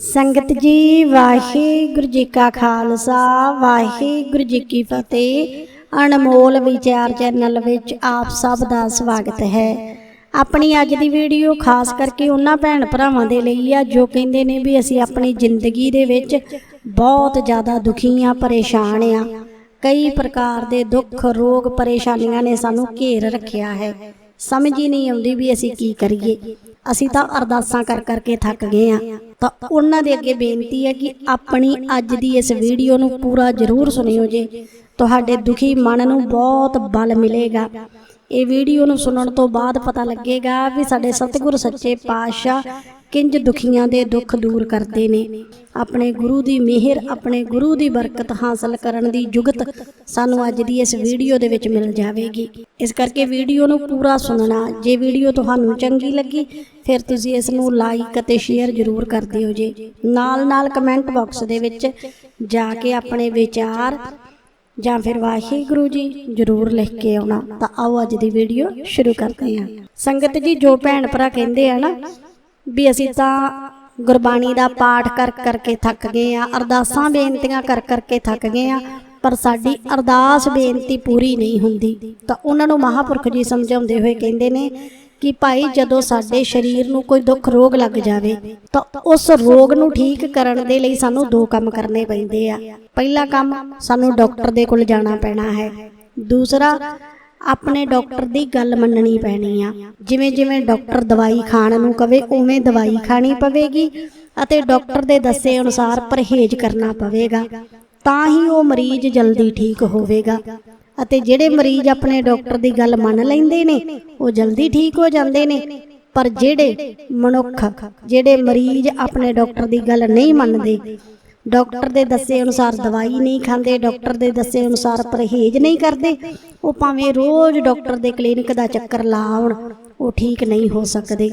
ਸੰਗਤ ਜੀ, ਵਾਹਿਗੁਰੂ ਜੀ ਕਾ ਖਾਲਸਾ, ਵਾਹਿਗੁਰੂ ਜੀ ਕੀ ਫਤਿਹ। ਅਨਮੋਲ ਵਿਚਾਰ ਚੈਨਲ ਵਿੱਚ ਆਪ ਸਭ ਦਾ ਸਵਾਗਤ ਹੈ। ਆਪਣੀ ਅੱਜ ਦੀ ਵੀਡੀਓ ਖਾਸ ਕਰਕੇ ਉਹਨਾਂ ਭੈਣ ਭਰਾਵਾਂ ਦੇ ਲਈ ਆ, ਜੋ ਕਹਿੰਦੇ ਨੇ ਵੀ ਅਸੀਂ ਆਪਣੀ ਜ਼ਿੰਦਗੀ ਦੇ ਵਿੱਚ ਬਹੁਤ ਜ਼ਿਆਦਾ ਦੁਖੀ ਆ, ਪਰੇਸ਼ਾਨ ਆ। ਕਈ ਪ੍ਰਕਾਰ ਦੇ ਦੁੱਖ, ਰੋਗ, ਪਰੇਸ਼ਾਨੀਆਂ ਨੇ ਸਾਨੂੰ ਘੇਰ ਰੱਖਿਆ ਹੈ। ਸਮਝ ਹੀ ਨਹੀਂ ਆਉਂਦੀ ਵੀ ਅਸੀਂ ਕੀ ਕਰੀਏ। ਅਸੀਂ ਤਾਂ ਅਰਦਾਸਾਂ ਕਰ ਕਰਕੇ ਥੱਕ ਗਏ ਆ। ਤਾਂ ਉਹਨਾਂ ਦੇ ਅੱਗੇ ਬੇਨਤੀ ਹੈ ਕਿ ਆਪਣੀ ਅੱਜ ਦੀ ਇਸ ਵੀਡੀਓ ਨੂੰ ਪੂਰਾ ਜ਼ਰੂਰ ਸੁਣਿਓ ਜੇ। ਤੁਹਾਡੇ ਦੁਖੀ ਮਨ ਨੂੰ ਬਹੁਤ ਬਲ ਮਿਲੇਗਾ। ਇਹ ਵੀਡੀਓ ਨੂੰ ਸੁਣਨ ਤੋਂ ਬਾਅਦ ਪਤਾ ਲੱਗੇਗਾ ਵੀ ਸਾਡੇ ਸਤਿਗੁਰ ਸੱਚੇ ਪਾਤਸ਼ਾਹ ਕਿੰਜ ਦੁਖੀਆਂ ਦੇ ਦੁੱਖ ਦੂਰ ਕਰਦੇ ਨੇ। ਆਪਣੇ ਗੁਰੂ ਦੀ ਮਿਹਰ, ਆਪਣੇ ਗੁਰੂ ਦੀ ਬਰਕਤ ਹਾਸਲ ਕਰਨ ਦੀ ਜੁਗਤ ਸਾਨੂੰ ਅੱਜ ਦੀ ਇਸ ਵੀਡੀਓ ਦੇ ਵਿੱਚ ਮਿਲ ਜਾਵੇਗੀ। ਇਸ ਕਰਕੇ ਵੀਡੀਓ ਨੂੰ ਪੂਰਾ ਸੁਣਨਾ, ਜੇ ਵੀਡੀਓ ਤੁਹਾਨੂੰ ਚੰਗੀ ਲੱਗੀ, ਫਿਰ ਤੁਸੀਂ ਇਸ ਨੂੰ ਲਾਈਕ ਅਤੇ ਸ਼ੇਅਰ ਜ਼ਰੂਰ ਕਰ ਦਿਓ ਜੀ। ਨਾਲ ਨਾਲ ਕਮੈਂਟ ਬਾਕਸ ਦੇ ਵਿੱਚ ਜਾ ਕੇ ਆਪਣੇ ਵਿਚਾਰ ਜਾਂ ਫਿਰ ਵਾਹਿਗੁਰੂ ਜੀ ਜ਼ਰੂਰ ਲਿਖ ਕੇ ਆਉਣਾ, ਤਾਂ ਆਓ ਅੱਜ ਦੀ ਵੀਡੀਓ ਸ਼ੁਰੂ ਕਰਦੇ ਹਾਂ। ਸੰਗਤ ਜੀ, ਜੋ ਭੈਣ ਭਰਾ ਕਹਿੰਦੇ ਆ ਨਾ ਵੀ ਅਸੀਂ ਤਾਂ ਗੁਰਬਾਣੀ ਦਾ ਪਾਠ ਕਰ ਕਰਕੇ ਥੱਕ ਗਏ ਆ, ਅਰਦਾਸਾਂ, ਬੇਨਤੀਆਂ ਕਰ ਕਰਕੇ ਥੱਕ ਗਏ ਆ ਪਰ ਸਾਡੀ ਅਰਦਾਸ ਬੇਨਤੀ ਪੂਰੀ ਨਹੀਂ ਹੁੰਦੀ। ਤਾਂ ਉਹਨਾਂ ਨੂੰ ਮਹਾਪੁਰਖ ਜੀ ਸਮਝਾਉਂਦੇ ਹੋਏ ਕਹਿੰਦੇ ਨੇ ਕਿ ਭਾਈ ਜਦੋਂ ਸਾਡੇ ਸਰੀਰ ਨੂੰ ਕੋਈ ਦੁੱਖ ਰੋਗ ਲੱਗ ਜਾਵੇ, ਤਾਂ ਉਸ ਰੋਗ ਨੂੰ ਠੀਕ ਕਰਨ ਦੇ ਲਈ ਸਾਨੂੰ ਦੋ ਕੰਮ ਕਰਨੇ ਪੈਂਦੇ ਆ। ਪਹਿਲਾ ਕੰਮ ਸਾਨੂੰ ਡਾਕਟਰ ਦੇ ਕੋਲ ਜਾਣਾ ਪੈਣਾ ਹੈ। ਦੂਸਰਾ, ਆਪਣੇ ਡਾਕਟਰ ਦੀ ਗੱਲ ਮੰਨਣੀ ਪੈਣੀ ਆ। ਜਿਵੇਂ ਜਿਵੇਂ ਡਾਕਟਰ ਦਵਾਈ ਖਾਣ ਨੂੰ ਕਵੇ, ਉਵੇਂ ਦਵਾਈ ਖਾਣੀ ਪਵੇਗੀ ਅਤੇ ਡਾਕਟਰ ਦੇ ਦੱਸੇ ਅਨੁਸਾਰ ਪਰਹੇਜ਼ ਕਰਨਾ ਪਵੇਗਾ। ਤਾਂ ਹੀ ਉਹ ਮਰੀਜ਼ ਜਲਦੀ ਠੀਕ ਹੋਵੇਗਾ। ਅਤੇ ਜਿਹੜੇ ਮਰੀਜ਼ ਆਪਣੇ ਡਾਕਟਰ ਦੀ ਗੱਲ ਮੰਨ ਲੈਂਦੇ ਨੇ, ਉਹ ਜਲਦੀ ਠੀਕ ਹੋ ਜਾਂਦੇ ਨੇ। ਪਰ ਜਿਹੜੇ ਮਨੁੱਖ, ਜਿਹੜੇ ਮਰੀਜ਼ ਆਪਣੇ ਡਾਕਟਰ ਦੀ ਗੱਲ ਨਹੀਂ ਮੰਨਦੇ, ਡਾਕਟਰ ਦੇ ਦੱਸੇ ਅਨੁਸਾਰ ਦਵਾਈ ਨਹੀਂ ਖਾਂਦੇ, ਡਾਕਟਰ ਦੇ ਦੱਸੇ ਅਨੁਸਾਰ ਪਰਹੇਜ਼ ਨਹੀਂ ਕਰਦੇ, ਉਹ ਭਾਵੇਂ ਰੋਜ਼ ਡਾਕਟਰ ਦੇ ਕਲੀਨਿਕ ਦਾ ਚੱਕਰ ਲਾਉਣ, ਉਹ ਠੀਕ ਨਹੀਂ ਹੋ ਸਕਦੇ।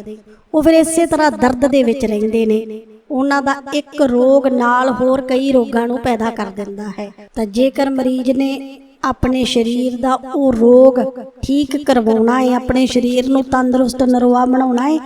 ਉਹ ਫਿਰ ਇਸੇ ਤਰ੍ਹਾਂ ਦਰਦ ਦੇ ਵਿੱਚ ਰਹਿੰਦੇ ਨੇ। ਉਹਨਾਂ ਦਾ ਇੱਕ ਰੋਗ ਨਾਲ ਹੋਰ ਕਈ ਰੋਗਾਂ ਨੂੰ ਪੈਦਾ ਕਰ ਦਿੰਦਾ ਹੈ। ਤਾਂ ਜੇਕਰ ਮਰੀਜ਼ ਨੇ ਆਪਣੇ ਸਰੀਰ ਦਾ ਉਹ ਰੋਗ ਠੀਕ ਕਰਵਾਉਣਾ ਹੈ, ਆਪਣੇ ਸਰੀਰ ਨੂੰ ਤੰਦਰੁਸਤ ਨਰਵਾ ਬਣਾਉਣਾ ਹੈ,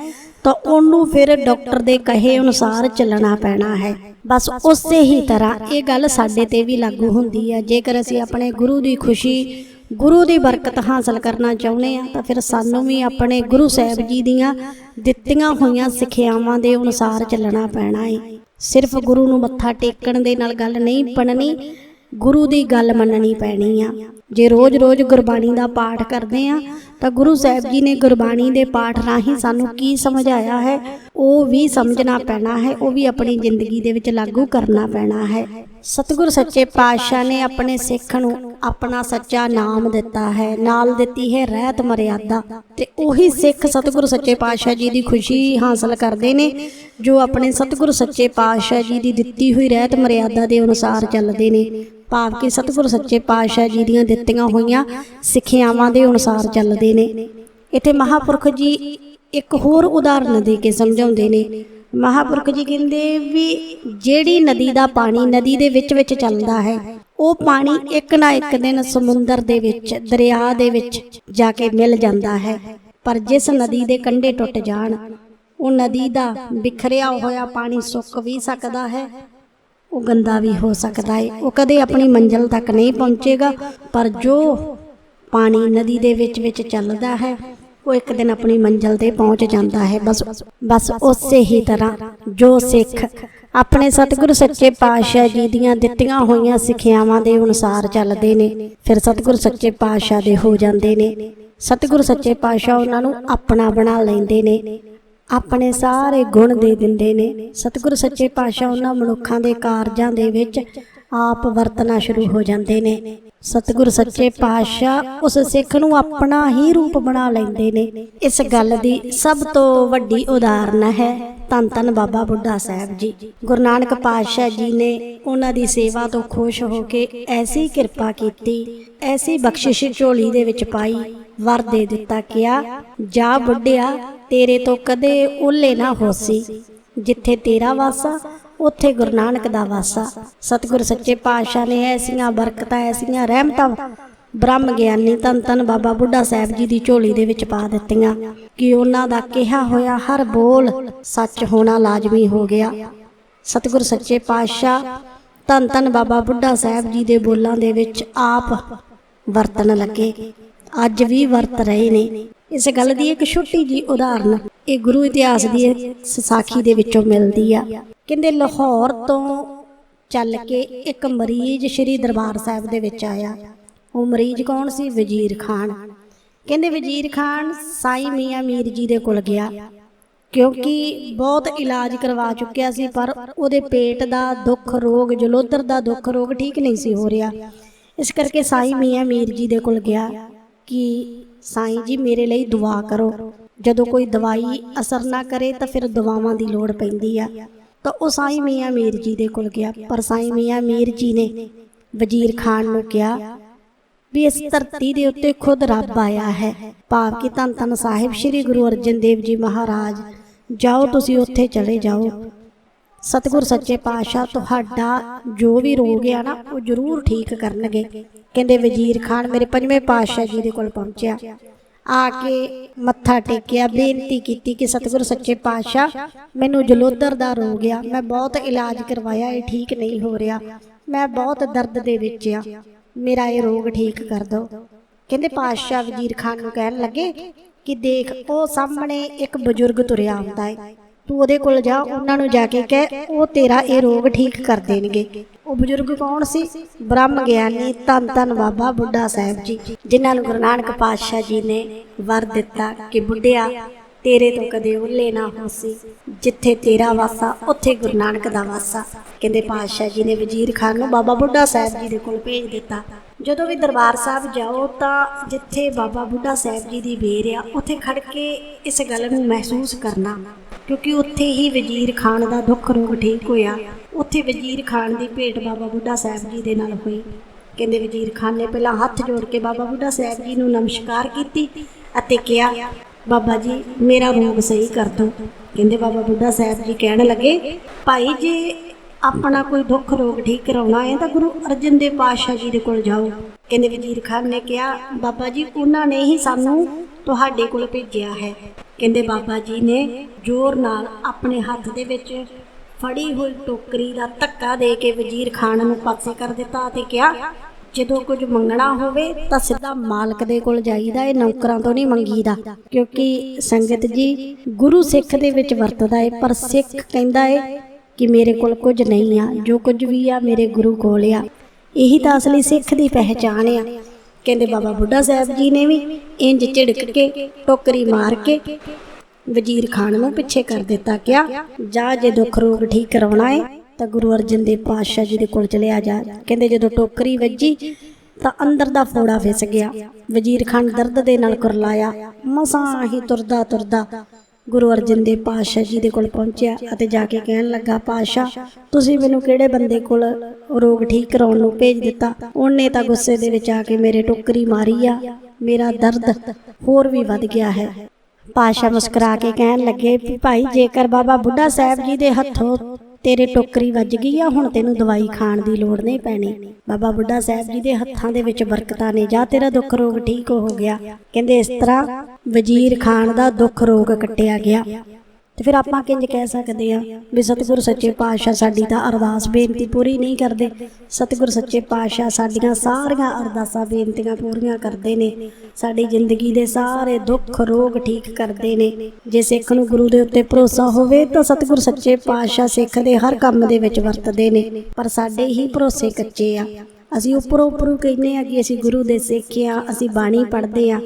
ਤਾਂ ਉਹਨੂੰ ਫਿਰ ਡਾਕਟਰ ਦੇ ਕਹੇ ਅਨੁਸਾਰ ਚੱਲਣਾ ਪੈਣਾ ਹੈ। ਬਸ ਉਸੇ ਹੀ ਤਰ੍ਹਾਂ ਇਹ ਗੱਲ ਸਾਡੇ ਤੇ ਵੀ ਲਾਗੂ ਹੁੰਦੀ ਹੈ। ਜੇਕਰ ਅਸੀਂ ਆਪਣੇ ਗੁਰੂ ਦੀ ਖੁਸ਼ੀ ਗੁਰੂ ਦੀ ਬਰਕਤ ਹਾਸਲ ਕਰਨਾ ਚਾਹੁੰਦੇ ਆ, ਤਾਂ ਫਿਰ ਸਾਨੂੰ ਵੀ ਆਪਣੇ ਗੁਰੂ ਸਾਹਿਬ ਜੀ ਦੀਆਂ ਦਿੱਤੀਆਂ ਹੋਈਆਂ ਸਿੱਖਿਆਵਾਂ ਦੇ ਅਨੁਸਾਰ ਚੱਲਣਾ ਪੈਣਾ ਏ। ਸਿਰਫ ਗੁਰੂ ਨੂੰ ਮੱਥਾ ਟੇਕਣ ਦੇ ਨਾਲ ਗੱਲ ਨਹੀਂ ਬਣਨੀ, ਗੁਰੂ ਦੀ ਗੱਲ ਮੰਨਣੀ ਪੈਣੀ ਆ। ਜੇ ਰੋਜ਼-ਰੋਜ਼ ਗੁਰਬਾਣੀ ਦਾ ਪਾਠ ਕਰਦੇ ਆ ਤਾਂ ਗੁਰੂ ਸਾਹਿਬ ਜੀ ਨੇ ਗੁਰਬਾਣੀ ਦੇ ਪਾਠ ਰਾਹੀਂ ਸਾਨੂੰ ਕੀ ਸਮਝਾਇਆ ਹੈ? ਉਹ ਵੀ ਸਮਝਣਾ ਪੈਣਾ ਹੈ, ਉਹ ਵੀ ਆਪਣੀ ਜ਼ਿੰਦਗੀ ਦੇ ਵਿੱਚ ਲਾਗੂ ਕਰਨਾ ਪੈਣਾ ਹੈ। ਸਤਿਗੁਰ ਸੱਚੇ ਪਾਤਸ਼ਾਹ ਨੇ ਆਪਣੇ ਸਿੱਖ ਨੂੰ ਆਪਣਾ ਸੱਚਾ ਨਾਮ ਦਿੱਤਾ ਹੈ, ਨਾਲ ਦਿੱਤੀ ਹੈ ਰਹਿਤ ਮਰਿਆਦਾ। ਤੇ ਉਹੀ ਸਿੱਖ ਸਤਿਗੁਰ ਸੱਚੇ ਪਾਤਸ਼ਾਹ ਜੀ ਦੀ ਖੁਸ਼ੀ ਹਾਸਲ ਕਰਦੇ ਨੇ, ਜੋ ਆਪਣੇ ਸਤਿਗੁਰ ਸੱਚੇ ਪਾਤਸ਼ਾਹ ਜੀ ਦੀ ਦਿੱਤੀ ਹੋਈ ਰਹਿਤ ਮਰਿਆਦਾ ਦੇ ਅਨੁਸਾਰ ਚੱਲਦੇ ਨੇ। ਭਾਵ ਕਿ ਸਤਿਗੁਰ ਸੱਚੇ ਪਾਤਸ਼ਾਹ ਜੀ ਦੀਆਂ ਦਿੱਤੀਆਂ ਹੋਈਆਂ ਸਿੱਖਿਆਵਾਂ ਦੇ ਅਨੁਸਾਰ ਚੱਲਦੇ ਨੇ। ਇੱਥੇ ਮਹਾਪੁਰਖ ਜੀ ਇੱਕ ਹੋਰ ਉਦਾਹਰਨ ਦੇ ਕੇ ਸਮਝਾਉਂਦੇ ਨੇ। ਮਹਾਪੁਰਖ ਜੀ ਕਹਿੰਦੇ ਵੀ ਜਿਹੜੀ ਨਦੀ ਦਾ ਪਾਣੀ ਨਦੀ ਦੇ ਵਿੱਚ ਵਿੱਚ ਚੱਲਦਾ ਹੈ, ਉਹ ਪਾਣੀ ਇੱਕ ਨਾ ਇੱਕ ਦਿਨ ਸਮੁੰਦਰ ਦੇ ਵਿੱਚ, ਦਰਿਆ ਦੇ ਵਿੱਚ ਜਾ ਕੇ ਮਿਲ ਜਾਂਦਾ ਹੈ। ਪਰ ਜਿਸ ਨਦੀ ਦੇ ਕੰਢੇ ਟੁੱਟ ਜਾਣ, ਉਹ ਨਦੀ ਦਾ ਬਿਖਰਿਆ ਹੋਇਆ ਪਾਣੀ ਸੁੱਕ ਵੀ ਸਕਦਾ ਹੈ ਉਹ ਗੰਦਾ ਵੀ ਹੋ ਸਕਦਾ ਹੈ ਉਹ ਕਦੇ ਆਪਣੀ ਮੰਜ਼ਲ ਤੱਕ ਨਹੀਂ ਪਹੁੰਚੇਗਾ, ਪਰ ਜੋ ਪਾਣੀ ਨਦੀ ਦੇ ਵਿੱਚ ਵਿੱਚ ਚੱਲਦਾ ਹੈ, ਉਹ ਇੱਕ ਦਿਨ ਆਪਣੀ ਮੰਜ਼ਲ ਤੇ ਪਹੁੰਚ ਜਾਂਦਾ ਹੈ। ਬਸ ਬਸ ਉਸੇ ਹੀ ਤਰ੍ਹਾਂ ਜੋ ਸਿੱਖ ਆਪਣੇ ਸਤਿਗੁਰੂ ਸੱਚੇ ਪਾਤਸ਼ਾਹ ਜੀ ਦੀਆਂ ਦਿੱਤੀਆਂ ਹੋਈਆਂ ਸਿੱਖਿਆਵਾਂ ਦੇ ਅਨੁਸਾਰ ਚੱਲਦੇ ਨੇ, ਫਿਰ ਸਤਿਗੁਰੂ ਸੱਚੇ ਪਾਤਸ਼ਾਹ ਦੇ ਹੋ ਜਾਂਦੇ ਨੇ। ਸਤਿਗੁਰੂ ਸੱਚੇ ਪਾਤਸ਼ਾਹ ਉਹਨਾਂ ਨੂੰ ਆਪਣਾ ਬਣਾ ਲੈਂਦੇ ਨੇ। ਆਪਣੇ ਸਾਰੇ ਗੁਣ ਦੇ ਦਿੰਦੇ ਨੇ। ਸਤਿਗੁਰੂ ਸੱਚੇ ਪਾਤਸ਼ਾਹ ਉਹਨਾਂ ਮਨੁੱਖਾਂ ਦੇ ਕਾਰਜਾਂ ਦੇ ਵਿੱਚ ਆਪ ਵਰਤਣਾ ਸ਼ੁਰੂ ਹੋ ਜਾਂਦੇ ਨੇ। ਸਤਿਗੁਰੂ ਸੱਚੇ ਪਾਤਸ਼ਾਹ ਉਸ ਸਿੱਖ ਨੂੰ ਆਪਣਾ ਹੀ ਰੂਪ ਬਣਾ ਲੈਂਦੇ ਨੇ। ਇਸ ਗੱਲ ਦੀ ਸਭ ਤੋਂ ਵੱਡੀ ਉਦਾਹਰਨ ਹੈ ਧੰਨ ਧੰਨ ਬਾਬਾ ਬੁੱਢਾ ਸਾਹਿਬ ਜੀ। ਗੁਰੂ ਨਾਨਕ ਪਾਤਸ਼ਾਹ ਜੀ ਨੇ ਉਹਨਾਂ ਦੀ ਸੇਵਾ ਤੋਂ ਖੁਸ਼ ਹੋ ਕੇ ਐਸੀ ਕਿਰਪਾ ਕੀਤੀ, ਐਸੀ ਬਖਸ਼ਿਸ਼ ਝੋਲੀ ਦੇ ਵਿੱਚ ਪਾਈ, ਵਰ ਦੇ ਦਿੱਤਾ, ਕਿਹਾ, ਜਾ ਬੁੱਢਿਆ ਤੇਰੇ ਤੋਂ ਕਦੇ ਓਲੇ ਨਾ ਹੋਸੀ। ਜਿੱਥੇ ਤੇਰਾ ਵਾਸਾ, ਉੱਥੇ ਗੁਰੂ ਨਾਨਕ ਦਾ ਵਾਸਾ। ਸਤਿਗੁਰ ਸੱਚੇ ਪਾਤਸ਼ਾਹ ਨੇ ਐਸੀਆਂ ਬਰਕਤਾਂ, ਐਸੀਆਂ ਰਹਿਮਤਾਂ ਬ੍ਰਹਮ ਗਿਆਨੀ ਧੰਨ ਧੰਨ ਬਾਬਾ ਬੁੱਢਾ ਸਾਹਿਬ ਜੀ ਦੀ ਝੋਲੀ ਦੇ ਵਿੱਚ ਪਾ ਦਿੱਤੀਆਂ। ਕਿ ਉਹਨਾਂ ਦਾ ਕਿਹਾ ਹੋਇਆ ਹਰ ਬੋਲ ਸੱਚ ਹੋਣਾ ਲਾਜ਼ਮੀ ਹੋ ਗਿਆ। ਸਤਿਗੁਰ ਸੱਚੇ ਪਾਤਸ਼ਾਹ ਧੰਨ ਧੰਨ ਬਾਬਾ ਬੁੱਢਾ ਸਾਹਿਬ ਜੀ ਦੇ ਬੋਲਾਂ ਦੇ ਵਿੱਚ ਆਪ ਵਰਤਣ ਲੱਗੇ। ਅੱਜ ਵੀ ਵਰਤ ਰਹੇ ਨੇ। ਇਸ ਗੱਲ ਦੀ ਇੱਕ ਛੋਟੀ ਜੀ ਉਦਾਹਰਨ, ਇਹ ਗੁਰੂ ਇਤਿਹਾਸ ਦੀ ਇੱਕ ਸਾਖੀ ਦੇ ਵਿੱਚੋਂ ਮਿਲਦੀ ਆ। ਕਹਿੰਦੇ ਲਾਹੌਰ ਤੋਂ ਚੱਲ ਕੇ ਇੱਕ ਮਰੀਜ਼ ਸ੍ਰੀ ਦਰਬਾਰ ਸਾਹਿਬ ਦੇ ਵਿੱਚ ਆਇਆ। ਉਹ ਮਰੀਜ਼ ਕੌਣ ਸੀ? ਵਜ਼ੀਰ ਖਾਨ। ਕਹਿੰਦੇ ਵਜ਼ੀਰ ਖਾਨ ਸਾਈ ਮੀਆਂ ਮੀਰ ਜੀ ਦੇ ਕੋਲ ਗਿਆ। ਕਿਉਂਕਿ ਬਹੁਤ ਇਲਾਜ ਕਰਵਾ ਚੁੱਕਿਆ ਸੀ, ਪਰ ਉਹਦੇ ਪੇਟ ਦਾ ਦੁੱਖ ਰੋਗ ਜਲੋਦਰ ਦਾ ਦੁੱਖ ਰੋਗ ਠੀਕ ਨਹੀਂ ਸੀ ਹੋ ਰਿਹਾ। ਇਸ ਕਰਕੇ ਸਾਈ ਮੀਆਂ ਮੀਰ ਜੀ ਦੇ ਕੋਲ ਗਿਆ ਕਿ ਸਾਈਂ ਜੀ, ਮੇਰੇ ਲਈ ਦੁਆ ਕਰੋ। ਜਦੋਂ ਕੋਈ ਦਵਾਈ ਅਸਰ ਨਾ ਕਰੇ ਤਾਂ ਫਿਰ ਦਵਾਵਾਂ ਦੀ ਲੋੜ ਪੈਂਦੀ ਆ। ਤਾਂ ਉਹ ਸਾਈਂ ਮੀਆਂ ਮੀਰ ਜੀ ਦੇ ਕੋਲ ਗਿਆ। ਪਰ ਸਾਈਂ ਮੀਆਂ ਮੀਰ ਜੀ ਨੇ ਵਜ਼ੀਰ ਖਾਨ ਨੂੰ ਕਿਹਾ ਵੀ ਇਸ ਧਰਤੀ ਦੇ ਉੱਤੇ ਖੁਦ ਰੱਬ ਆਇਆ ਹੈ। ਭਾਵ ਕਿ ਧੰਨ ਧੰਨ ਸਾਹਿਬ ਸ੍ਰੀ ਗੁਰੂ ਅਰਜਨ ਦੇਵ ਜੀ ਮਹਾਰਾਜ, ਜਾਓ ਤੁਸੀਂ ਉੱਥੇ ਚਲੇ ਜਾਓ। ਸਤਿਗੁਰ ਸੱਚੇ ਪਾਤਸ਼ਾਹ, ਤੁਹਾਡਾ ਜੋ ਵੀ ਰੋਗ ਆ ਨਾ, ਉਹ ਜ਼ਰੂਰ ਠੀਕ ਕਰਨਗੇ। ਕਹਿੰਦੇ ਵਜ਼ੀਰ ਖਾਨ ਮੇਰੇ ਪੰਜਵੇਂ ਪਾਤਸ਼ਾਹ ਜੀ ਦੇ ਕੋਲ ਪਹੁੰਚਿਆ। ਆ ਕੇ ਮੱਥਾ ਟੇਕਿਆ, ਬੇਨਤੀ ਕੀਤੀ ਕਿ ਸਤਿਗੁਰ ਸੱਚੇ ਪਾਤਸ਼ਾਹ, ਮੈਨੂੰ ਜਲੋਦਰ ਦਾ ਰੋਗ ਆ, ਮੈਂ ਬਹੁਤ ਇਲਾਜ ਕਰਵਾਇਆ, ਇਹ ਠੀਕ ਨਹੀਂ ਹੋ ਰਿਹਾ। ਮੈਂ ਬਹੁਤ ਦਰਦ ਦੇ ਵਿੱਚ ਆ, ਮੇਰਾ ਇਹ ਰੋਗ ਠੀਕ ਕਰ ਦਿਓ। ਕਹਿੰਦੇ ਪਾਤਸ਼ਾਹ ਵਜ਼ੀਰ ਖਾਨ ਨੂੰ ਕਹਿਣ ਲੱਗੇ ਕਿ ਦੇਖ, ਉਹ ਸਾਹਮਣੇ ਇੱਕ ਬਜ਼ੁਰਗ ਤੁਰਿਆ ਆਉਂਦਾ ਹੈ ਤੂੰ ਉਹਦੇ ਕੋਲ ਜਾ, ਉਹਨਾਂ ਨੂੰ ਜਾ ਕੇ ਕਹਿ, ਉਹ ਤੇਰਾ ਇਹ ਰੋਗ ਠੀਕ ਕਰ ਦੇਣਗੇ। ਉਹ ਬਜ਼ੁਰਗ ਕੌਣ ਸੀ? ਬ੍ਰਹਮ ਗਿਆਨੀ ਧੰਨ ਧੰਨ ਬਾਬਾ ਬੁੱਢਾ ਸਾਹਿਬ ਜੀ, ਜਿਨ੍ਹਾਂ ਨੂੰ ਗੁਰੂ ਨਾਨਕ ਪਾਤਸ਼ਾਹ ਜੀ ਨੇ ਵਰ ਦਿੱਤਾ ਕਿ ਬੁੱਢਿਆ, ਤੇਰੇ ਤੋਂ ਕਦੇ ਉੱਲੇ ਨਾ ਹੋਸੀ ਜਿੱਥੇ ਤੇਰਾ ਵਾਸਾ, ਉੱਥੇ ਗੁਰੂ ਨਾਨਕ ਦਾ ਵਾਸਾ। ਕਹਿੰਦੇ ਪਾਤਸ਼ਾਹ ਜੀ ਨੇ ਵਜ਼ੀਰ ਖਾਨ ਨੂੰ ਬਾਬਾ ਬੁੱਢਾ ਸਾਹਿਬ ਜੀ ਦੇ ਕੋਲ ਭੇਜ ਦਿੱਤਾ। ਜਦੋਂ ਵੀ ਦਰਬਾਰ ਸਾਹਿਬ ਜਾਓ ਤਾਂ ਜਿੱਥੇ ਬਾਬਾ ਬੁੱਢਾ ਸਾਹਿਬ ਜੀ ਦੀ ਬੇਰ ਆ, ਉੱਥੇ ਖੜ ਕੇ ਇਸ ਗੱਲ ਨੂੰ ਮਹਿਸੂਸ ਕਰਨਾ। ਕਿਉਂਕਿ ਉੱਥੇ ਹੀ ਵਜ਼ੀਰ ਖਾਨ ਦਾ ਦੁੱਖ ਰੋਗ ਠੀਕ ਹੋਇਆ। ਉੱਥੇ ਵਜ਼ੀਰ ਖਾਨ ਦੀ ਭੇਟ ਬਾਬਾ ਬੁੱਢਾ ਸਾਹਿਬ ਜੀ ਦੇ ਨਾਲ ਹੋਈ। ਕਹਿੰਦੇ ਵਜ਼ੀਰ ਖਾਨ ਨੇ ਪਹਿਲਾਂ ਹੱਥ ਜੋੜ ਕੇ ਬਾਬਾ ਬੁੱਢਾ ਸਾਹਿਬ ਜੀ ਨੂੰ ਨਮਸਕਾਰ ਕੀਤੀ ਅਤੇ ਕਿਹਾ, ਬਾਬਾ ਜੀ, ਮੇਰਾ ਰੋਗ ਸਹੀ ਕਰ ਦਿਓ। ਕਹਿੰਦੇ ਬਾਬਾ ਬੁੱਢਾ ਸਾਹਿਬ ਜੀ ਕਹਿਣ ਲੱਗੇ, ਭਾਈ, ਜੇ ਆਪਣਾ ਕੋਈ ਦੁੱਖ ਰੋਗ ਠੀਕ ਕਰਾਉਣਾ ਹੈ ਤਾਂ ਗੁਰੂ ਅਰਜਨ ਦੇਵ ਪਾਤਸ਼ਾਹ ਜੀ ਦੇ ਕੋਲ ਜਾਓ। ਕਹਿੰਦੇ ਵਜ਼ੀਰ ਖਾਨ ਨੇ ਕਿਹਾ, ਬਾਬਾ ਜੀ, ਉਹਨਾਂ ਨੇ ਹੀ ਸਾਨੂੰ ਤੁਹਾਡੇ ਕੋਲ ਭੇਜਿਆ ਹੈ। ਕਹਿੰਦੇ ਬਾਬਾ ਜੀ ਨੇ ਜ਼ੋਰ ਨਾਲ ਆਪਣੇ ਹੱਥ ਦੇ ਵਿੱਚ ਫੜੀ ਹੋਈ ਟੋਕਰੀ ਦਾ ਧੱਕਾ ਦੇ ਕੇ ਵਜ਼ੀਰ ਖਾਨ ਨੂੰ ਪਾਸੇ ਕਰ ਦਿੱਤਾ ਅਤੇ ਕਿਹਾ, ਜਦੋਂ ਕੁਝ ਮੰਗਣਾ ਹੋਵੇ ਤਾਂ ਸਿੱਧਾ ਮਾਲਕ ਦੇ ਕੋਲ ਜਾਈਦਾ, ਇਹ ਨੌਕਰਾਂ ਤੋਂ ਨਹੀਂ ਮੰਗੀਦਾ। ਕਿਉਂਕਿ ਸੰਗਤ ਜੀ ਗੁਰੂ ਸਿੱਖ ਦੇ ਵਿੱਚ ਵਰਤਦਾ ਹੈ ਪਰ ਸਿੱਖ ਕਹਿੰਦਾ ਹੈ ਕਿ ਮੇਰੇ ਕੋਲ ਕੁਝ ਨਹੀਂ ਆ, ਜੋ ਕੁਝ ਵੀ ਆ ਮੇਰੇ ਗੁਰੂ ਕੋਲ ਆ। ਇਹੀ ਤਾਂ ਅਸਲੀ ਸਿੱਖ ਦੀ ਪਹਿਚਾਣ ਆ। ਕਹਿੰਦੇ ਬਾਬਾ ਬੁੱਢਾ ਸਾਹਿਬ ਜੀ ਨੇ ਵੀ ਇੰਜ ਝਿੜਕ ਕੇ, ਟੋਕਰੀ ਮਾਰ ਕੇ ਵਜ਼ੀਰ ਖਾਨ ਨੂੰ ਪਿੱਛੇ ਕਰ ਦਿੱਤਾ ਕਿਹਾ, ਜਾ ਜੇ ਦੁੱਖ ਰੋਗ ਠੀਕ ਕਰਾਉਣਾ ਹੈ ਤਾਂ ਗੁਰੂ ਅਰਜਨ ਦੇਵ ਪਾਤਸ਼ਾਹ ਜੀ ਦੇ ਕੋਲ ਚਲਿਆ ਜਾ। ਕਹਿੰਦੇ ਜਦੋਂ ਟੋਕਰੀ ਵੱਜੀ, ਤਾਂ ਅੰਦਰ ਦਾ ਫੋੜਾ ਫਿਸ ਗਿਆ। ਵਜ਼ੀਰ ਖਾਨ ਦਰਦ ਦੇ ਨਾਲ ਕੁਰਲਾਇਆ, ਮਸਾਂ ਹੀ ਤੁਰਦਾ ਤੁਰਦਾ ਗੁਰੂ ਅਰਜਨ ਦੇਵ ਪਾਤਸ਼ਾਹ ਜੀ ਦੇ ਕੋਲ ਪਹੁੰਚਿਆ ਅਤੇ ਜਾ ਕੇ ਕਹਿਣ ਲੱਗਾ, ਪਾਤਸ਼ਾਹ, ਤੁਸੀਂ ਮੈਨੂੰ ਕਿਹੜੇ ਬੰਦੇ ਕੋਲ ਰੋਗ ਠੀਕ ਕਰਾਉਣ ਨੂੰ ਭੇਜ ਦਿੱਤਾ? ਉਹਨੇ ਤਾਂ ਗੁੱਸੇ ਦੇ ਵਿੱਚ ਆ ਕੇ ਮੇਰੇ ਟੋਕਰੀ ਮਾਰੀ ਆ। ਮੇਰਾ ਦਰਦ ਹੋਰ ਵੀ ਵੱਧ ਗਿਆ ਹੈ। ਪਾਸ਼ਾ ਮੁਸਕਰਾ ਕੇ ਕਹਿਣ ਲੱਗੇ, ਵੀ ਭਾਈ, ਜੇਕਰ ਬਾਬਾ ਬੁੱਢਾ ਸਾਹਿਬ ਜੀ ਦੇ ਹੱਥੋਂ ਤੇਰੇ ਟੋਕਰੀ ਵੱਜ ਗਈ ਆ, ਹੁਣ ਤੈਨੂੰ ਦਵਾਈ ਖਾਣ ਦੀ ਲੋੜ ਨਹੀਂ ਪੈਣੀ। ਬਾਬਾ ਬੁੱਢਾ ਸਾਹਿਬ ਜੀ ਦੇ ਹੱਥਾਂ ਦੇ ਵਿੱਚ ਬਰਕਤਾਂ ਨੇ, ਜਾਂ ਤੇਰਾ ਦੁੱਖ ਰੋਗ ਠੀਕ ਹੋ ਗਿਆ। ਕਹਿੰਦੇ ਇਸ ਤਰ੍ਹਾਂ ਵਜ਼ੀਰ ਖਾਨ ਦਾ ਦੁੱਖ ਰੋਗ ਕੱਟਿਆ ਗਿਆ। ਤੇ ਫਿਰ ਆਪਾਂ ਕਿੰਜ ਕਹਿ ਸਕਦੇ ਆ ਵੀ ਸਤਿਗੁਰ ਸੱਚੇ ਪਾਤਸ਼ਾਹ ਸਾਡੀ ਤਾਂ ਅਰਦਾਸ ਬੇਨਤੀ ਪੂਰੀ ਨਹੀਂ ਕਰਦੇ। ਸਤਿਗੁਰ ਸੱਚੇ ਪਾਤਸ਼ਾਹ ਸਾਡੀਆਂ ਸਾਰੀਆਂ ਅਰਦਾਸਾਂ ਬੇਨਤੀਆਂ ਪੂਰੀਆਂ ਕਰਦੇ ਨੇ। ਸਾਡੀ ਜ਼ਿੰਦਗੀ ਦੇ ਸਾਰੇ ਦੁੱਖ ਰੋਗ ਠੀਕ ਕਰਦੇ ਨੇ। ਜੇ ਸਿੱਖ ਨੂੰ ਗੁਰੂ ਦੇ ਉੱਤੇ ਭਰੋਸਾ ਹੋਵੇ ਤਾਂ ਸਤਿਗੁਰ ਸੱਚੇ ਪਾਤਸ਼ਾਹ ਸਿੱਖ ਦੇ ਹਰ ਕੰਮ ਦੇ ਵਿੱਚ ਵਰਤਦੇ ਨੇ। ਪਰ ਸਾਡੇ ਹੀ ਭਰੋਸੇ ਕੱਚੇ ਆ। ਅਸੀਂ ਉੱਪਰੋਂ ਉੱਪਰੋਂ ਕਹਿੰਦੇ ਆ ਕਿ ਅਸੀਂ ਗੁਰੂ ਦੇ ਸਿੱਖ ਆ, ਅਸੀਂ ਬਾਣੀ ਪੜ੍ਹਦੇ ਆ।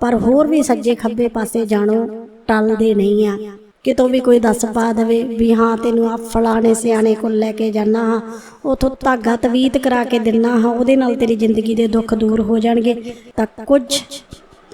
ਪਰ ਹੋਰ ਵੀ ਸੱਜੇ ਖੱਬੇ ਪਾਸੇ ਜਾਣੋ, ਟਲਦੇ ਨਹੀਂ ਆ। ਕਿਤੋਂ ਵੀ ਕੋਈ ਦੱਸ ਪਾ ਦੇਵੇ ਵੀ ਹਾਂ, ਤੈਨੂੰ ਆ ਫਲਾਣੇ ਸਿਆਣੇ ਕੋਲ ਲੈ ਕੇ ਜਾਣਾ ਹਾਂ। ਉਥੋਂ ਧਾਗਾ ਤਵੀਤ ਕਰਾ ਕੇ ਦਿੰਨਾ ਹਾਂ, ਉਹਦੇ ਨਾਲ ਤੇਰੀ ਜ਼ਿੰਦਗੀ ਦੇ ਦੁੱਖ ਦੂਰ ਹੋ ਜਾਣਗੇ। ਤਾਂ ਕੁਝ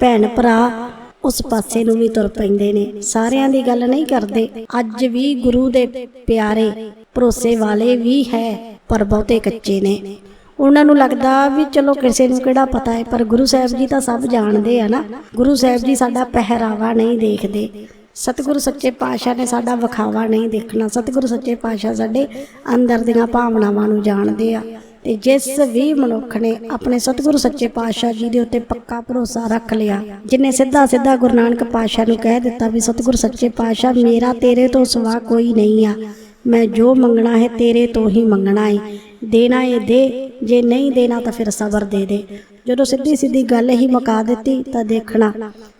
ਭੈਣ ਭਰਾ ਉਸ ਪਾਸੇ ਨੂੰ ਵੀ ਤੁਰ ਪੈਂਦੇ ਨੇ। ਸਾਰਿਆਂ ਦੀ ਗੱਲ ਨਹੀਂ ਕਰਦੇ। ਅੱਜ ਵੀ ਗੁਰੂ ਦੇ ਪਿਆਰੇ, ਭਰੋਸੇ ਵਾਲੇ ਵੀ ਹੈ, ਪਰ ਬਹੁਤੇ ਕੱਚੇ ਨੇ। ਉਹਨਾਂ ਨੂੰ ਲੱਗਦਾ ਵੀ ਚਲੋ ਕਿਸੇ ਨੂੰ ਕਿਹੜਾ ਪਤਾ ਹੈ, ਪਰ ਗੁਰੂ ਸਾਹਿਬ ਜੀ ਤਾਂ ਸਭ ਜਾਣਦੇ ਆ ਨਾ। ਗੁਰੂ ਸਾਹਿਬ ਜੀ ਸਾਡਾ ਪਹਿਰਾਵਾ ਨਹੀਂ ਦੇਖਦੇ। ਸਤਿਗੁਰੂ ਸੱਚੇ ਪਾਤਸ਼ਾਹ ਨੇ ਸਾਡਾ ਵਿਖਾਵਾ ਨਹੀਂ ਦੇਖਣਾ। ਸਤਿਗੁਰੂ ਸੱਚੇ ਪਾਤਸ਼ਾਹ ਸਾਡੇ ਅੰਦਰ ਦੀਆਂ ਭਾਵਨਾਵਾਂ ਨੂੰ ਜਾਣਦੇ ਆ ਤੇ ਜਿਸ ਵੀ ਮਨੁੱਖ ਨੇ ਆਪਣੇ ਸਤਿਗੁਰੂ ਸੱਚੇ ਪਾਤਸ਼ਾਹ ਜੀ ਦੇ ਉੱਤੇ ਪੱਕਾ ਭਰੋਸਾ ਰੱਖ ਲਿਆ, ਜਿਨੇ ਸਿੱਧਾ ਸਿੱਧਾ ਗੁਰੂ ਨਾਨਕ ਪਾਤਸ਼ਾਹ ਨੂੰ ਕਹਿ ਦਿੱਤਾ ਵੀ ਸਤਿਗੁਰੂ ਸੱਚੇ ਪਾਤਸ਼ਾਹ, ਮੇਰਾ ਤੇਰੇ ਤੋਂ ਸਿਵਾ ਕੋਈ ਨਹੀਂ ਆ। ਮੈਂ ਜੋ ਮੰਗਣਾ ਹੈ ਤੇਰੇ ਤੋਂ ਹੀ ਮੰਗਣਾ ਹੈ ਦੇਣਾ ਏ ਦੇ, ਜੇ ਨਹੀਂ ਦੇਣਾ ਤਾਂ ਫਿਰ ਸਬਰ ਦੇ ਦੇ। ਜਦੋਂ ਸਿੱਧੀ ਸਿੱਧੀ ਗੱਲ ਹੀ ਮੁਕਾ ਦਿੱਤੀ ਤਾਂ ਦੇਖਣਾ,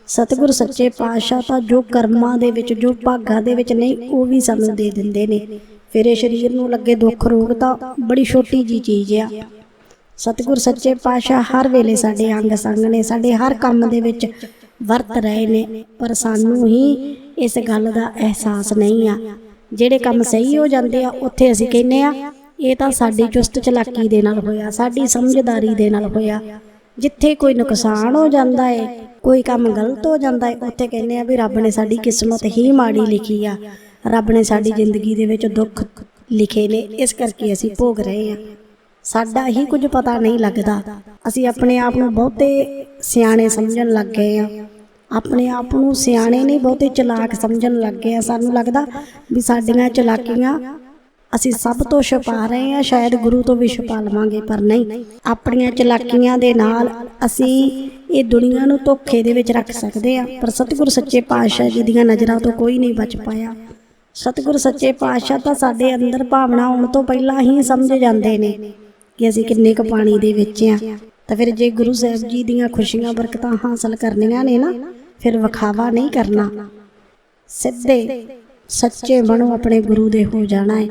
ਸਤਿਗੁਰ ਸੱਚੇ ਪਾਤਸ਼ਾਹ ਤਾਂ ਜੋ ਕਰਮਾਂ ਦੇ ਵਿੱਚ, ਜੋ ਭਾਗਾਂ ਦੇ ਵਿੱਚ ਨਹੀਂ ਉਹ ਵੀ ਸਾਨੂੰ ਦੇ ਦਿੰਦੇ ਨੇ। ਫਿਰ ਇਹ ਸਰੀਰ ਨੂੰ ਲੱਗੇ ਦੁੱਖ ਰੋਗ ਤਾਂ ਬੜੀ ਛੋਟੀ ਜੀ ਚੀਜ਼ ਆ। ਸਤਿਗੁਰ ਸੱਚੇ ਪਾਤਸ਼ਾਹ ਹਰ ਵੇਲੇ ਸਾਡੇ ਅੰਗ ਸੰਗ ਨੇ ਸਾਡੇ ਹਰ ਕੰਮ ਦੇ ਵਿੱਚ ਵਰਤ ਰਹੇ ਨੇ, ਪਰ ਸਾਨੂੰ ਹੀ ਇਸ ਗੱਲ ਦਾ ਅਹਿਸਾਸ ਨਹੀਂ ਆ। ਜਿਹੜੇ ਕੰਮ ਸਹੀ ਹੋ ਜਾਂਦੇ ਆ ਉੱਥੇ ਅਸੀਂ ਕਹਿੰਨੇ ਆ ਇਹ ਤਾਂ ਸਾਡੀ ਚੁਸਤ ਚਲਾਕੀ ਦੇ ਨਾਲ ਹੋਇਆ ਸਾਡੀ ਸਮਝਦਾਰੀ ਦੇ ਨਾਲ ਹੋਇਆ। ਜਿੱਥੇ ਕੋਈ ਨੁਕਸਾਨ ਹੋ ਜਾਂਦਾ ਏ ਕੋਈ ਕੰਮ ਗਲਤ ਹੋ ਜਾਂਦਾ ਏ ਉੱਥੇ ਕਹਿੰਦੇ ਆ ਵੀ ਰੱਬ ਨੇ ਸਾਡੀ ਕਿਸਮਤ ਹੀ ਮਾੜੀ ਲਿਖੀ ਆ ਰੱਬ ਨੇ ਸਾਡੀ ਜ਼ਿੰਦਗੀ ਦੇ ਵਿੱਚ ਦੁੱਖ ਲਿਖੇ ਨੇ ਇਸ ਕਰਕੇ ਅਸੀਂ ਭੋਗ ਰਹੇ ਆ। ਸਾਡਾ ਹੀ ਕੁਝ ਪਤਾ ਨਹੀਂ ਲੱਗਦਾ। ਅਸੀਂ ਆਪਣੇ ਆਪ ਨੂੰ ਬਹੁਤੇ ਸਿਆਣੇ ਸਮਝਣ ਲੱਗ ਗਏ ਆ। ਆਪਣੇ ਆਪ ਨੂੰ ਸਿਆਣੇ ਨਹੀਂ, ਬਹੁਤੇ ਚਲਾਕ ਸਮਝਣ ਲੱਗ ਗਏ ਆ। ਸਾਨੂੰ ਲੱਗਦਾ ਵੀ ਸਾਡੀਆਂ ਚਲਾਕੀਆਂ ਅਸੀਂ ਸਭ ਤੋਂ ਛੁਪਾ ਰਹੇ ਆ, ਸ਼ਾਇਦ ਗੁਰੂ ਤੋਂ ਵੀ ਛੁਪਾ ਲਵਾਂਗੇ, ਪਰ ਨਹੀਂ। ਆਪਣੀਆਂ ਚਲਾਕੀਆਂ ਦੇ ਨਾਲ ਅਸੀਂ ਇਹ ਦੁਨੀਆ ਨੂੰ ਧੋਖੇ ਦੇ ਵਿੱਚ ਰੱਖ ਸਕਦੇ ਆ, ਪਰ ਸਤਿਗੁਰ ਸੱਚੇ ਪਾਤਸ਼ਾਹ ਜੀ ਦੀਆਂ ਨਜ਼ਰਾਂ ਤੋਂ ਕੋਈ ਨਹੀਂ ਬਚ ਪਾਇਆ। ਸਤਿਗੁਰ ਸੱਚੇ ਪਾਤਸ਼ਾਹ ਤਾਂ ਸਾਡੇ ਅੰਦਰ ਭਾਵਨਾ ਆਉਣ ਤੋਂ ਪਹਿਲਾਂ ਹੀ ਸਮਝ ਜਾਂਦੇ ਨੇ ਕਿ ਅਸੀਂ ਕਿੰਨੇ ਕੁ ਪਾਣੀ ਦੇ ਵਿੱਚ ਆ। ਤਾਂ ਫਿਰ ਜੇ ਗੁਰੂ ਸਾਹਿਬ ਜੀ ਦੀਆਂ ਖੁਸ਼ੀਆਂ, ਬਰਕਤਾਂ ਹਾਸਲ ਕਰਨੀਆਂ ਨੇ ਨਾ ਫਿਰ ਵਿਖਾਵਾ ਨਹੀਂ ਕਰਨਾ। ਸਿੱਧੇ ਸੱਚੇ ਬਣੋ, ਆਪਣੇ ਗੁਰੂ ਦੇ ਹੋ ਜਾਣਾ ਹੈ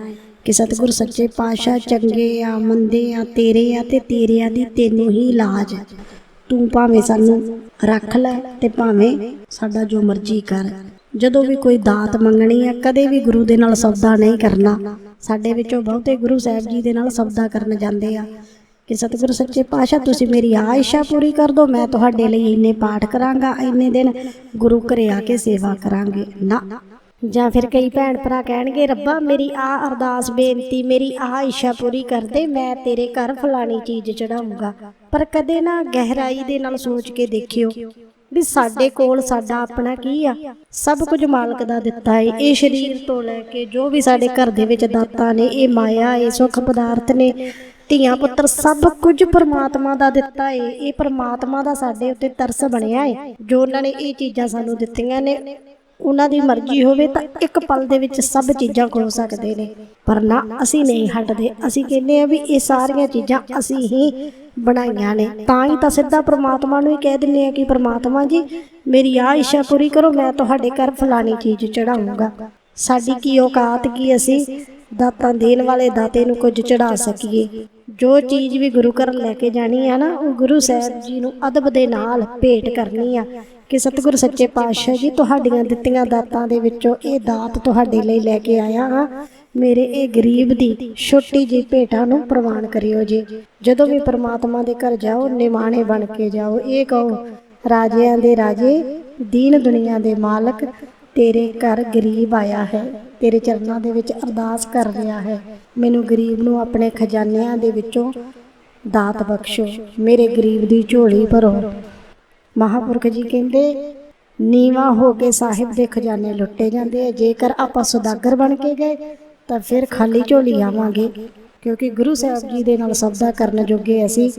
ਕਿ ਸਤਿਗੁਰ ਸੱਚੇ ਪਾਤਸ਼ਾਹ ਚੰਗੇ ਆ, ਮੰਦੇ ਆ, ਤੇਰੇ ਆ ਤੇ ਤੇਰਿਆਂ ਦੀ ਤੈਨੂੰ ਹੀ ਲਾਜ ਤੂੰ ਭਾਵੇਂ ਸਾਨੂੰ ਰੱਖ ਲੈ ਤੇ ਭਾਵੇਂ ਸਾਡਾ ਜੋ ਮਰਜ਼ੀ ਕਰ। ਜਦੋਂ ਵੀ ਕੋਈ ਦਾਤ ਮੰਗਣੀ ਆ, ਕਦੇ ਵੀ ਗੁਰੂ ਦੇ ਨਾਲ ਸੌਦਾ ਨਹੀਂ ਕਰਨਾ। ਸਾਡੇ ਵਿੱਚੋਂ ਬਹੁਤੇ ਗੁਰੂ ਸਾਹਿਬ ਜੀ ਦੇ ਨਾਲ ਸੌਦਾ ਕਰਨ ਜਾਂਦੇ ਆ। ਕਿ ਸਤਿਗੁਰੂ ਸੱਚੇ ਪਾਤਸ਼ਾਹ, ਤੁਸੀਂ ਮੇਰੀ ਆਹ ਇੱਛਾ ਪੂਰੀ ਕਰ ਦਿਓ, ਮੈਂ ਤੁਹਾਡੇ ਲਈ ਇੰਨੇ ਪਾਠ ਕਰਾਂਗਾ, ਇੰਨੇ ਦਿਨ ਗੁਰੂ ਘਰੇ ਆ ਕੇ ਸੇਵਾ ਕਰਾਂਗੇ। ਨਾ। ਜਾਂ ਫਿਰ ਕਈ ਭੈਣ ਭਰਾ ਕਹਿਣਗੇ, ਰੱਬਾ, ਮੇਰੀ ਆ ਅਰਦਾਸ ਬੇਨਤੀ, ਮੇਰੀ ਆ ਇੱਛਾ ਪੂਰੀ ਕਰ ਦੇ, ਮੈਂ ਤੇਰੇ ਘਰ ਫਲਾਣੀ ਚੀਜ਼ ਚੜਾਉਂਗਾ ਪਰ ਕਦੇ ਨਾ ਗਹਿਰਾਈ ਦੇ ਨਾਲ ਸੋਚ ਕੇ ਦੇਖਿਓ ਵੀ ਸਾਡੇ ਕੋਲ ਸਾਡਾ ਆਪਣਾ ਕੀ ਆ। ਸਭ ਕੁਝ ਮਾਲਕ ਦਾ ਦਿੱਤਾ ਏ। ਇਹ ਸਰੀਰ ਤੋਂ ਲੈ ਕੇ ਜੋ ਵੀ ਸਾਡੇ ਘਰ ਦੇ ਵਿੱਚ ਦਾਤਾ ਨੇ, ਇਹ ਮਾਇਆ, ਇਹ ਸੁੱਖ ਪਦਾਰਥ ਨੇ ਧੀਆਂ ਪੁੱਤਰ ਸਭ ਕੁਝ ਪਰਮਾਤਮਾ ਦਾ ਦਿੱਤਾ ਏ। ਇਹ ਪਰਮਾਤਮਾ ਦਾ ਸਾਡੇ ਉੱਤੇ ਤਰਸ ਬਣਿਆ ਏ। ਜੋ ਉਹਨਾਂ ਨੇ ਇਹ ਚੀਜ਼ਾਂ ਸਾਨੂੰ ਦਿੱਤੀਆਂ ਨੇ, ਉਹਨਾਂ ਦੀ ਮਰਜ਼ੀ ਹੋਵੇ ਤਾਂ ਇੱਕ ਪਲ ਦੇ ਵਿੱਚ ਸਭ ਚੀਜ਼ਾਂ ਖੋ ਸਕਦੇ ਨੇ। ਪਰ ਨਾ ਅਸੀਂ ਨਹੀਂ ਹਟਦੇ। ਅਸੀਂ ਕਹਿੰਦੇ ਆ ਵੀ ਇਹ ਸਾਰੀਆਂ ਚੀਜ਼ਾਂ ਅਸੀਂ ਹੀ ਬਣਾਈਆਂ ਨੇ। ਤਾਂ ਹੀ ਤਾਂ ਸਿੱਧਾ ਪ੍ਰਮਾਤਮਾ ਨੂੰ ਹੀ ਕਹਿ ਦਿੰਦੇ ਆ ਕਿ ਪ੍ਰਮਾਤਮਾ ਜੀ, ਮੇਰੀ ਆਹ ਇੱਛਾ ਪੂਰੀ ਕਰੋ, ਮੈਂ ਤੁਹਾਡੇ ਘਰ ਫਲਾਣੀ ਚੀਜ਼ ਚੜਾਉਂਗਾ ਸਾਡੀ ਕੀ ਔਕਾਤ ਕੀ ਅਸੀਂ? ਦਾਤਾਂ ਦੇਣ ਵਾਲੇ ਦਾਤੇ ਨੂੰ ਕੁਝ ਚੜਾ ਸਕੀਏ। ਜੋ ਚੀਜ਼ ਵੀ ਗੁਰੂ ਘਰ ਲੈ ਕੇ ਜਾਣੀ ਆ ਨਾ, ਉਹ ਗੁਰੂ ਸਾਹਿਬ ਜੀ ਨੂੰ ਅਦਬ ਦੇ ਨਾਲ ਭੇਟ ਕਰਨੀ ਆ। ਕਿ ਸਤਿਗੁਰ ਸੱਚੇ ਪਾਤਸ਼ਾਹ ਜੀ, ਤੁਹਾਡੀਆਂ ਦਿੱਤੀਆਂ ਦਾਤਾਂ ਦੇ ਵਿੱਚੋਂ ਇਹ ਦਾਤ ਤੁਹਾਡੇ ਲਈ ਲੈ ਕੇ ਆਇਆ ਹਾਂ। ਮੇਰੇ ਇਹ ਗਰੀਬ ਦੀ ਛੋਟੀ ਜਿਹੀ ਭੇਟਾ ਨੂੰ ਪ੍ਰਵਾਨ ਕਰਿਓ ਜੀ। ਜਦੋਂ ਵੀ ਪ੍ਰਮਾਤਮਾ ਦੇ ਘਰ ਜਾਓ, ਨਿਮਾਣੇ ਬਣ ਕੇ ਜਾਓ। ਇਹ ਕਹੋ, ਰਾਜਿਆਂ ਦੇ ਰਾਜੇ, ਦੀਨ ਦੁਨੀਆ ਦੇ ਮਾਲਕ ਤੇਰੇ ਘਰ ਗਰੀਬ ਆਇਆ ਹੈ, ਤੇਰੇ ਚਰਨਾਂ ਦੇ ਵਿੱਚ ਅਰਦਾਸ ਕਰ ਰਿਹਾ ਹੈ। ਮੈਨੂੰ ਗਰੀਬ ਨੂੰ ਆਪਣੇ ਖਜ਼ਾਨਿਆਂ ਦੇ ਵਿੱਚੋਂ ਦਾਤ ਬਖਸ਼ੋ, ਮੇਰੇ ਗਰੀਬ ਦੀ ਝੋਲੀ ਭਰੋ। ਮਹਾਪੁਰਖ ਜੀ ਕਹਿੰਦੇ, ਨੀਵਾ ਹੋ ਕੇ ਸਾਹਿਬ ਦੇ ਖਜ਼ਾਨੇ ਲੁੱਟੇ ਜਾਂਦੇ ਆ, ਜੇਕਰ ਆਪਾਂ ਸੁਦਾਗਰ ਬਣ ਕੇ ਗਏ, ਤਾਂ ਫਿਰ ਖਾਲੀ ਝੋਲੀ ਆਵਾਂਗੇ। ਕਿਉਂਕਿ ਗੁਰੂ ਸਾਹਿਬ ਜੀ ਦੇ ਨਾਲ ਸੌਦਾ ਕਰਨ ਜੋਗੇ ਅਸੀਂ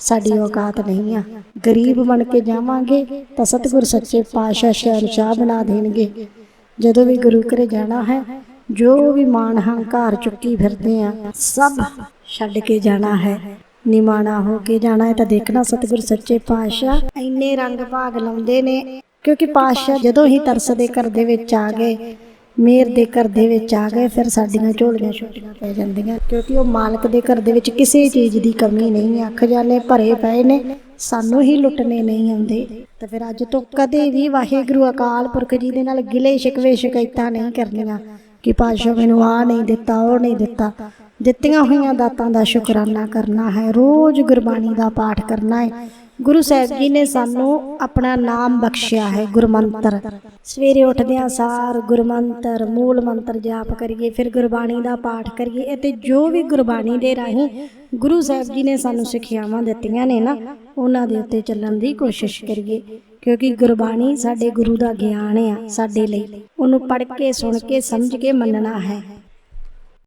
ਸਾਡੀ ਔਕਾਤ ਨਹੀਂ ਆ। ਗਰੀਬ ਬਣ ਕੇ ਜਾਵਾਂਗੇ ਤਾਂ ਸਤਿਗੁਰ ਸੱਚੇ ਪਾਤਸ਼ਾਹ ਸ਼ਹਿਨਸ਼ਾਹ ਬਣਾ ਦੇਣਗੇ। ਜਦੋਂ ਵੀ ਗੁਰੂ ਘਰੇ ਜਾਣਾ ਹੈ ਜੋ ਵੀ ਮਾਣ ਹੰਕਾਰ ਚੁੱਕੀ ਫਿਰਦੇ ਆ ਸਭ ਛੱਡ ਕੇ ਜਾਣਾ ਹੈ। ਨਿਮਾਣਾ ਹੋ ਕੇ ਜਾਣਾ ਹੈ ਤਾਂ ਦੇਖਣਾ ਸਤਿਗੁਰ ਸੱਚੇ ਪਾਤਸ਼ਾਹ ਇੰਨੇ ਰੰਗ ਭਾਗ ਲਾਉਂਦੇ ਨੇ ਕਿਉਂਕਿ ਪਾਤਸ਼ਾਹ ਜਦੋਂ ਹੀ ਤਰਸ ਦੇ ਘਰ ਦੇ ਵਿੱਚ ਆ ਗਏ ਮੇਰ ਦੇ ਘਰ ਦੇ ਵਿੱਚ ਆ ਗਏ, ਫਿਰ ਸਾਡੀਆਂ ਝੋਲੀਆਂ ਛੋਟੀਆਂ ਪੈ ਜਾਂਦੀਆਂ। ਕਿਉਂਕਿ ਉਹ ਮਾਲਕ ਦੇ ਘਰ ਦੇ ਵਿੱਚ ਕਿਸੇ ਚੀਜ਼ ਦੀ ਕਮੀ ਨਹੀਂ ਆ। ਖਜ਼ਾਨੇ ਭਰੇ ਪਏ ਨੇ, ਸਾਨੂੰ ਹੀ ਲੁੱਟਣੇ ਨਹੀਂ ਆਉਂਦੇ। ਤਾਂ ਫਿਰ ਅੱਜ ਤੋਂ ਕਦੇ ਵੀ ਵਾਹਿਗੁਰੂ ਅਕਾਲ ਪੁਰਖ ਜੀ ਦੇ ਨਾਲ ਗਿਲੇ ਸ਼ਿਕਵੇ ਸ਼ਿਕਾਇਤਾਂ ਨਹੀਂ ਕਰਨੀਆਂ ਕਿ ਪਾਤਸ਼ਾਹ ਮੈਨੂੰ ਆ ਨਹੀਂ ਦਿੱਤਾ, ਉਹ ਨਹੀਂ ਦਿੱਤਾ। ਦਿੱਤੀਆਂ ਹੋਈਆਂ ਦਾਤਾਂ ਦਾ ਸ਼ੁਕਰਾਨਾ ਕਰਨਾ ਹੈ। ਰੋਜ਼ ਗੁਰਬਾਣੀ ਦਾ ਪਾਠ ਕਰਨਾ ਹੈ। ਗੁਰੂ ਸਾਹਿਬ ਜੀ ਨੇ ਸਾਨੂੰ ਆਪਣਾ ਨਾਮ ਬਖਸ਼ਿਆ ਹੈ, ਗੁਰਮੰਤਰ। ਸਵੇਰੇ ਉੱਠਦਿਆਂ ਸਾਰ ਗੁਰਮੰਤਰ, ਮੂਲ ਮੰਤਰ ਜਾਪ ਕਰੀਏ, ਫਿਰ ਗੁਰਬਾਣੀ ਦਾ ਪਾਠ ਕਰੀਏ ਅਤੇ ਜੋ ਵੀ ਗੁਰਬਾਣੀ ਦੇ ਰਾਹੀਂ ਗੁਰੂ ਸਾਹਿਬ ਜੀ ਨੇ ਸਾਨੂੰ ਸਿੱਖਿਆਵਾਂ ਦਿੱਤੀਆਂ ਨੇ ਨਾ, ਉਹਨਾਂ ਦੇ ਉੱਤੇ ਚੱਲਣ ਦੀ ਕੋਸ਼ਿਸ਼ ਕਰੀਏ, ਕਿਉਂਕਿ ਗੁਰਬਾਣੀ ਸਾਡੇ ਗੁਰੂ ਦਾ ਗਿਆਨ ਆ ਸਾਡੇ ਲਈ। ਉਹਨੂੰ ਪੜ੍ਹ ਕੇ, ਸੁਣ ਕੇ, ਸਮਝ ਕੇ ਮੰਨਣਾ ਹੈ।